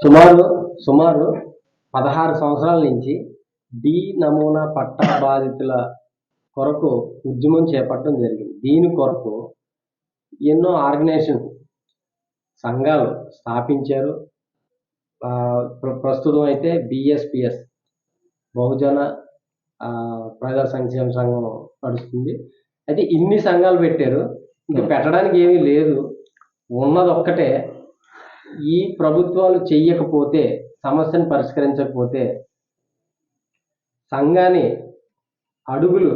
సుమారు సుమారు పదహారు సంవత్సరాల నుంచి డి నమూనా పట్టా బాధితుల కొరకు ఉద్యమం చేపట్టడం జరిగింది. దీని కొరకు ఎన్నో ఆర్గనైజేషన్ సంఘాలు స్థాపించారు. ప్రస్తుతం అయితే బిఎస్పిఎస్ బహుజన ప్రజా సంక్షేమ సంఘం నడుస్తుంది. అయితే ఇన్ని సంఘాలు పెట్టారు. ఇంకా పెట్టడానికి ఏమీ లేదు. ఉన్నది ఒక్కటే ఈ ప్రభుత్వాలు చెయ్యకపోతే సమస్యను పరిష్కరించకపోతే సంఘాన్ని అడుగులు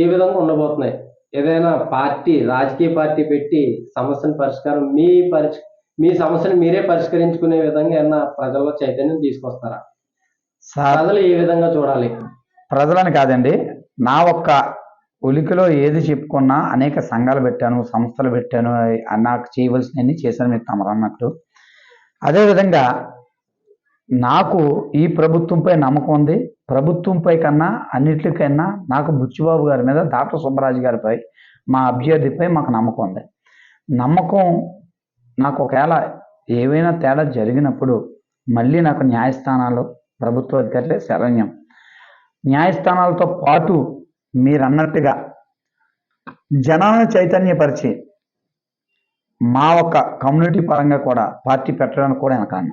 ఏ విధంగా ఉండబోతున్నాయి? ఏదైనా పార్టీ రాజకీయ పార్టీ పెట్టి సమస్యను పరిష్కారం మీ పరిష్ మీ సమస్యను మీరే పరిష్కరించుకునే విధంగా ఏమన్నా ప్రజల్లో చైతన్యం తీసుకొస్తారా? ప్రజలు ఏ విధంగా చూడాలి? ప్రజలని కాదండి నా ఒక్క ఉలికిలో ఏది చెప్పుకున్నా అనేక సంఘాలు పెట్టాను సంస్థలు పెట్టాను నాకు చేయవలసినవన్నీ చేశాను మీరు తమరు అన్నట్టు అదేవిధంగా నాకు ఈ ప్రభుత్వంపై నమ్మకం ఉంది. ప్రభుత్వంపై కన్నా అన్నిటికైనా నాకు బుచ్చిబాబు గారి మీద డాక్టర్ సుబ్బరాజు గారిపై మా అభ్యర్థిపై మాకు నమ్మకం ఉంది. నమ్మకం నాకు ఒకవేళ ఏవైనా తేడా జరిగినప్పుడు మళ్ళీ నాకు న్యాయస్థానాలు ప్రభుత్వ అధికారులే శరణ్యం. న్యాయస్థానాలతో పాటు మీరన్నట్టుగా జనాలను చైతన్యపరిచి మా ఒక్క కమ్యూనిటీ పరంగా కూడా పార్టీ పెట్టడానికి కూడా వెనకాను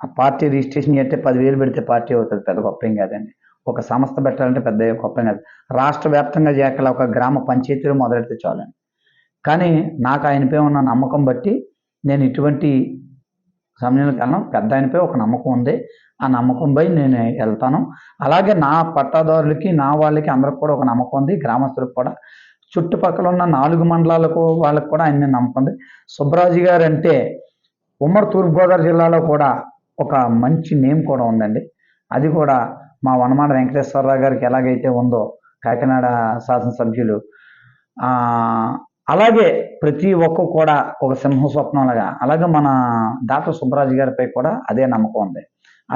ఆ పార్టీ రిజిస్ట్రేషన్ చేస్తే పదివేలు పెడితే పార్టీ అవుతుంది పెద్ద గొప్ప ఏం కాదండి. ఒక సంస్థ పెట్టాలంటే పెద్ద గొప్ప కాదు. రాష్ట్ర వ్యాప్తంగా చేయగల ఒక గ్రామ పంచాయతీలు మొదలెడితే చాలండి. కానీ నాకు ఆయనపై ఉన్న నమ్మకం బట్టి నేను ఇటువంటి సమయంలో కన్నా పెద్ద ఆయనపై ఒక నమ్మకం ఉంది. ఆ నమ్మకంపై నేను వెళ్తాను. అలాగే నా పట్టాదారులకి నా వాళ్ళకి అందరికి కూడా ఒక నమ్మకం ఉంది. గ్రామస్తులకు కూడా. చుట్టుపక్కల ఉన్న నాలుగు మండలాలకు వాళ్ళకు కూడా ఆయన మీద నమ్మకం ఉంది. సుబ్బరాజు గారు అంటే ఉమ్మడి తూర్పుగోదావరి జిల్లాలో కూడా ఒక మంచి నేమ్ కూడా ఉందండి. అది కూడా మా వనమాడ వెంకటేశ్వరరావు గారికి ఎలాగైతే ఉందో కాకినాడ శాసనసభ్యులు. అలాగే ప్రతి ఒక్క కూడా ఒక సింహ స్వప్నంలాగా అలాగే మన డాక్టర్ సుబ్బరాజు గారిపై కూడా అదే నమ్మకం ఉంది.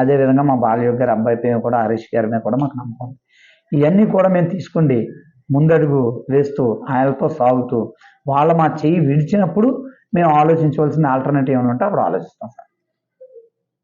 అదే విధంగా మా బాలయోగ్ గారి అబ్బాయిపై కూడా హరీష్ గారి మీద కూడా మాకు నమ్మకం ఉంది. ఇవన్నీ కూడా మేము తీసుకుండి ముందడుగు వేస్తూ ఆయనతో సాగుతూ వాళ్ళ మా చెయ్యి విడిచినప్పుడు మేము ఆలోచించవలసిన ఆల్టర్నేటివ్ ఏమైనా ఉంటే అప్పుడు ఆలోచిస్తాం సార్.